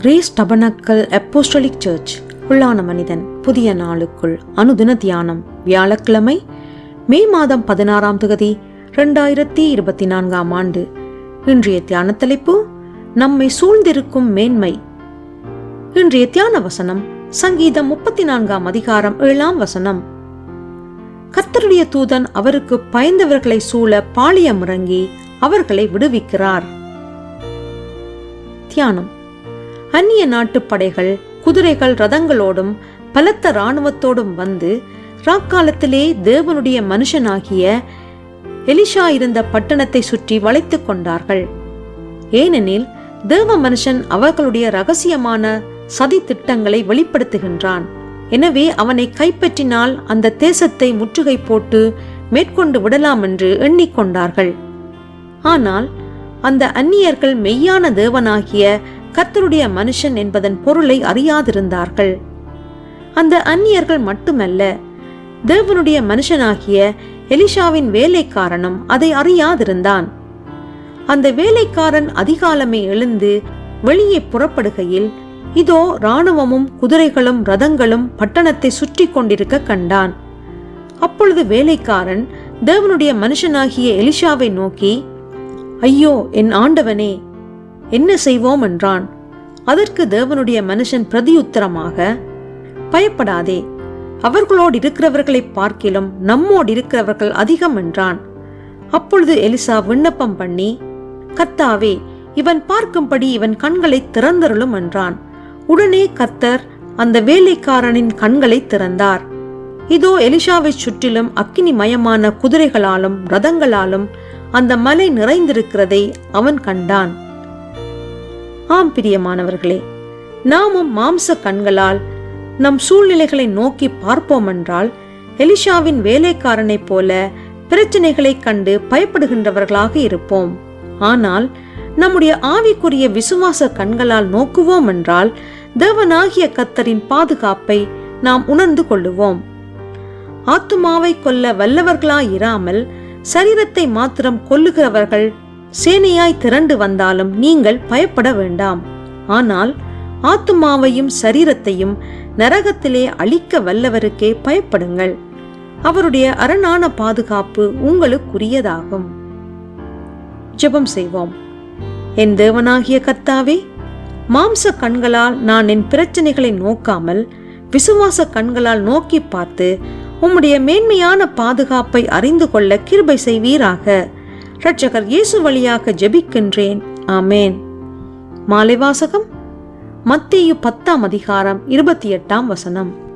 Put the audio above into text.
Grace tabernacle apostolic search உள்ளான மனிதன் புதிய நாளுக்குள் அனுதின தியானம் வியாழக்கிழமை மே மாதம் பதினாறாம் தொகுதி ரெண்டாயிரத்தி இருபத்தி நான்காம் ஆண்டு. இன்றைய தியான தலைப்பு நம்மை சூழ்ந்திருக்கும் மேன்மை. இன்றைய தியான வசனம் சங்கீதம் முப்பத்தி நான்காம் அதிகாரம் ஏழாம் வசனம். கத்தருடைய தூதன் அவருக்கு பயந்தவர்களை சூழ பாளியம் இறங்கி அவர்களை விடுவிக்கிறார். தியானம். அந்நிய நாட்டு படைகள் குதிரைகள் ரதங்களோடும் பலத்த இராணுவத்தோடும் வந்து ராக்காலத்திலே தேவனுடைய மனுஷனாகிய எலிஷா இருந்த பட்டணத்தை சுற்றி வளைத்துக் கொண்டார்கள். ஏனெனில் தேவ மனுஷன் அவர்களுடைய ரகசியமான சதி திட்டங்களை வெளிப்படுத்துகின்றான். எனவே அவனை கைப்பற்றினால் அந்த தேசத்தை முற்றுகை போட்டு மேற்கொண்டு விடலாம் என்று எண்ணிக்கொண்டார்கள் ஆனால் அந்த அந்நியர்கள் மெய்யான தேவனாகிய கர்த்தருடைய மனுஷன் என்பதன் பொருளை அறியாதிருந்தார்கள். அந்த அந்நியர்கள் மட்டுமல்ல தேவனுடைய மனுஷனாகிய எலிஷாவின் வேலைக்காரனும் அதை அறியாதிருந்தான். அந்த வேலைக்காரன் அதிகாலமே எழுந்து வெளியே புறப்படுகையில் இதோ ராணுவமும் குதிரைகளும் ரதங்களும் பட்டணத்தை சுற்றி கொண்டிருக்க கண்டான். அப்பொழுது வேலைக்காரன் தேவனுடைய மனுஷனாகிய எலிஷாவை நோக்கி ஐயோ என் ஆண்டவனே என்ன செய்வோம் என்றான். அதற்கு தேவனுடைய மனுஷன் பிரதியுத்தரமாக பயப்படாதே அவர்களோடு இருக்கிறவர்களை பார்க்கிலும் நம்மோடு இருக்கிறவர்கள் அதிகம் என்றான். அப்பொழுது எலிசா விண்ணப்பம் பண்ணி கத்தாவே இவன் பார்க்கும்படி இவன் கண்களை திறந்தருளும் என்றான். உடனே கத்தர் அந்த வேலைக்காரனின் கண்களை திறந்தார். இதோ எலிஷாவை சுற்றிலும் அக்கினி மயமான குதிரைகளாலும் ரதங்களாலும் அந்த மலை நிறைந்திருக்கிறதை அவன் கண்டான். ஆம் பிரியமானவர்களே நாமும் மாம்ச கண்களால் நம் சூழ்நிலைகளை நோக்கி பார்ப்போம் என்றால் எலிஷாவின் வேலைக்காரனைப் போல பிரச்சனைகளை கண்டு பயப்படுகின்றவர்களாக இருப்போம். ஆனால் நம்முடைய ஆவிக்குரிய விசுவாச கண்களால் நோக்குவோம் என்றால் தேவனாகிய கத்தரின் பாதுகாப்பை நாம் உணர்ந்து கொள்ளுவோம். ஆத்துமாவை கொல்ல வல்லவர்களாயிராமல் சரீரத்தை மாத்திரம் கொல்லுகிறவர்கள் சேனையாய் திரண்டு வந்தாலும் நீங்கள் பயப்பட வேண்டாம். ஆனால் ஆத்துமாவையும் சரீரத்தையும் நரகத்திலே அழிக்க வல்லவருக்கே பயப்படுங்கள். அவருடைய அரணான பாதுகாப்பு உங்களுக்குரியதாகும். ஜெபம் செய்வோம். என் தேவனாகிய கர்த்தாவே மாம்ச கண்களால் நான் என் பிரச்சனைகளை நோக்காமல் விசுவாச கண்களால் நோக்கி பார்த்து உம்முடைய மேன்மையான பாதுகாப்பை அறிந்து கொள்ள கிருபை செய்வீராக. ரட்சகர் இயேசு வழியாக ஜெபிக்கின்றேன். ஆமேன். மாலை வாசகம் மத்தேயு பத்தாம் அதிகாரம் இருபத்தி எட்டாம் வசனம்.